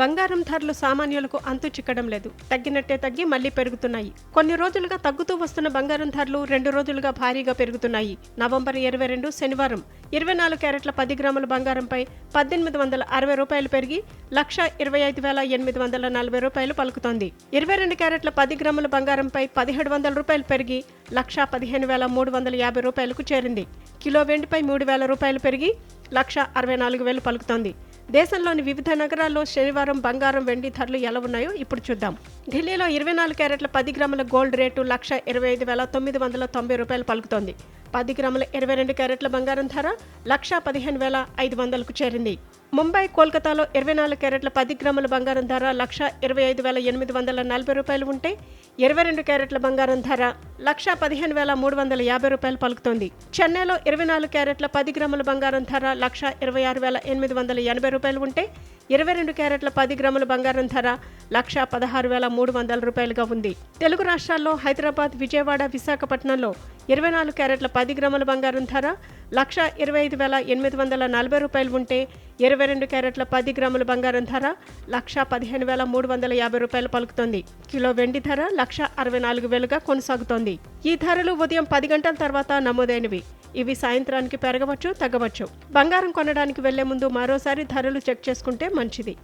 బంగారం ధరలు సామాన్యులకు అంతు చిక్కడం లేదు. తగ్గినట్టే తగ్గి మళ్ళీ పెరుగుతున్నాయి. కొన్ని రోజులుగా తగ్గుతూ వస్తున్న బంగారం ధరలు రెండు రోజులుగా భారీగా పెరుగుతున్నాయి. నవంబర్ ఇరవై రెండు శనివారం. ఇరవై నాలుగు క్యారెట్ల పది గ్రాముల బంగారంపై పద్దెనిమిది వందల అరవై రూపాయలు పెరిగి లక్ష ఇరవై ఐదు వేల ఎనిమిది వందల నలభై రూపాయలు పలుకుతోంది. ఇరవై రెండు క్యారెట్ల పది గ్రాముల బంగారంపై పదిహేడు వందల రూపాయలు పెరిగి లక్ష పదిహేను వేల మూడు వందల యాభై రూపాయలకు చేరింది. కిలో వెండిపై మూడు వేల రూపాయలు పెరిగి లక్ష అరవై నాలుగు వేలు పలుకుతోంది. దేశంలోని వివిధ నగరాల్లో శనివారం బంగారం వెండి ధరలు ఎలా ఉన్నాయో ఇప్పుడు చూద్దాం. ఢిల్లీలో ఇరవై నాలుగు క్యారెట్ల పది గ్రాముల గోల్డ్ రేటు లక్ష ఇరవై ఐదు వేల తొమ్మిది వందల తొంభై రూపాయలు పలుకుతోంది. పది గ్రాముల ఇరవై రెండు క్యారెట్ల బంగారం ధర లక్ష పదిహేను వేల ఐదు వందలకు చేరింది. ముంబై కోల్కతాలో ఇరవై నాలుగు క్యారెట్ల పది గ్రాముల బంగారం ధర లక్ష ఇరవై ఐదు వేల ఎనిమిది వందల నలభై రూపాయలు ఉంటే ఇరవై రెండు క్యారెట్ల బంగారం ధర లక్ష పదిహేను వేల మూడు వందల యాభై రూపాయలు పలుకుతోంది. చెన్నైలో ఇరవై నాలుగు క్యారెట్ల పది గ్రాముల బంగారం ధర లక్ష ఇరవై ఆరు వేల ఎనిమిది వందల ఎనభై రూపాయలు ఉంటే ఇరవై రెండు క్యారెట్ల పది గ్రాముల బంగారం ధర లక్ష పదహారు వేల మూడు వందల రూపాయలుగా ఉంది. తెలుగు రాష్ట్రాల్లో హైదరాబాద్ విజయవాడ విశాఖపట్నంలో ఇరవై నాలుగు క్యారెట్ల పది గ్రాముల బంగారం ధర లక్ష ఇరవై ఐదు వేల ఎనిమిది వందల నలభై రూపాయలు ఉంటే ఇరవై రెండు క్యారెట్ల పది గ్రాముల బంగారం ధర లక్ష పదిహేను వేల మూడు వందల యాభై రూపాయలు పలుకుతోంది. కిలో వెండి ధర లక్ష అరవై నాలుగు వేలుగా కొనసాగుతోంది. ఈ ధరలు ఉదయం పది గంటల తర్వాత నమోదైనవి. ఇవి సాయంత్రానికి పెరగవచ్చు తగ్గవచ్చు. బంగారం కొనడానికి వెళ్ళే ముందు మరోసారి ధరలు చెక్ చేసుకుంటే మంచిది.